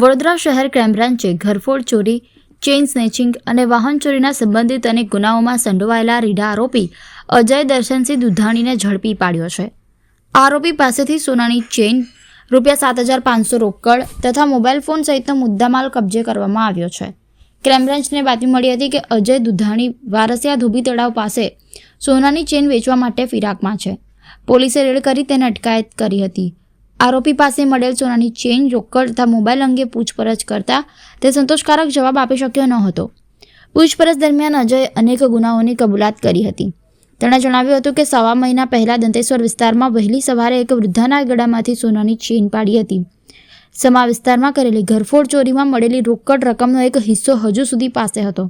વડોદરા શહેર ક્રાઇમ ઘરફોડ ચોરી, chain snatching અને વાહન ચોરીના સંબંધિત અનેક ગુનાઓમાં સંડોવાયેલા રીઢા આરોપી અજય દર્શનસિંહ દુધાણીને ઝડપી પાડ્યો છે. આરોપી પાસેથી સોનાની ચેઇન, રૂપિયા સાત હજાર પાંચસો રોકડ તથા મોબાઈલ ફોન સહિતનો મુદ્દામાલ કબજે કરવામાં આવ્યો છે. ક્રાઇમ બ્રાન્ચને બાતમી મળી હતી કે અજય દુધાણી વારસિયા ધોબી તળાવ પાસે સોનાની ચેઇન વેચવા માટે ફિરાકમાં છે. પોલીસે રેડ કરી તેને અટકાયત કરી હતી. આરોપી પાસે મળેલ સોનાની ચેઇન, રોકડ તથા મોબાઈલ અંગે પૂછપરછ કરતા તે સંતોષકારક જવાબ આપી શક્યો ન હતો. પૂછપરછ દરમિયાન અજય અનેક ગુનાઓની કબૂલાત કરી હતી. તેણે જણાવ્યું હતું કે સવા મહિના પહેલા દંતેશ્વર વિસ્તારમાં વહેલી સવારે એક વૃદ્ધાના ગળામાંથી સોનાની ચેઇન પાડી હતી. સમા વિસ્તારમાં કરેલી ઘરફોડ ચોરીમાં મળેલી રોકડ રકમનો એક હિસ્સો હજુ સુધી પાસે હતો.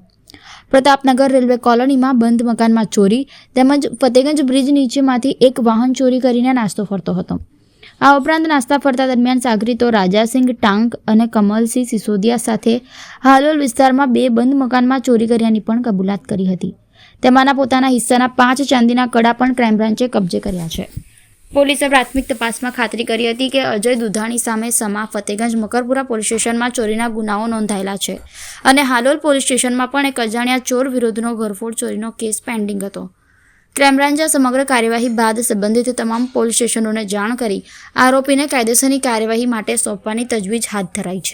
પ્રતાપનગર રેલવે કોલોનીમાં બંધ મકાનમાં ચોરી તેમજ ફતેગંજ બ્રિજ નીચેમાંથી એક વાહન ચોરી કરીને નાસ્તો ફરતો હતો. આ ઉપરાંત નાસ્તા ફરતા દરમિયાન સાગરીતો રાજાસિંહ ટાંક અને કમલસિંહ સિસોદિયા સાથે હાલોલ વિસ્તારમાં બે બંધ મકાનમાં ચોરી કર્યાની પણ કબૂલાત કરી હતી. તેમાંના પોતાના હિસ્સાના પાંચ ચાંદીના કડા પણ ક્રાઇમ બ્રાન્ચે કબજે કર્યા છે. પોલીસે પ્રાથમિક તપાસમાં ખાતરી કરી હતી કે અજય દુધાણી સામે સમા ફતેગંજ મકરપુરા પોલીસ સ્ટેશનમાં ચોરીના ગુનાઓ નોંધાયેલા છે અને હાલોલ પોલીસ સ્ટેશનમાં પણ એક અજાણ્યા ચોર વિરુદ્ધનો ઘરફોડ ચોરીનો કેસ પેન્ડિંગ હતો. ક્રાઇમ બ્રાન્ચે સમગ્ર કાર્યવાહી બાદ સંબંધિત તમામ પોલીસ સ્ટેશનોને જાણ કરી આરોપીને કાયદેસરની કાર્યવાહી માટે સોંપવાની તજવીજ હાથ ધરાઈ છે.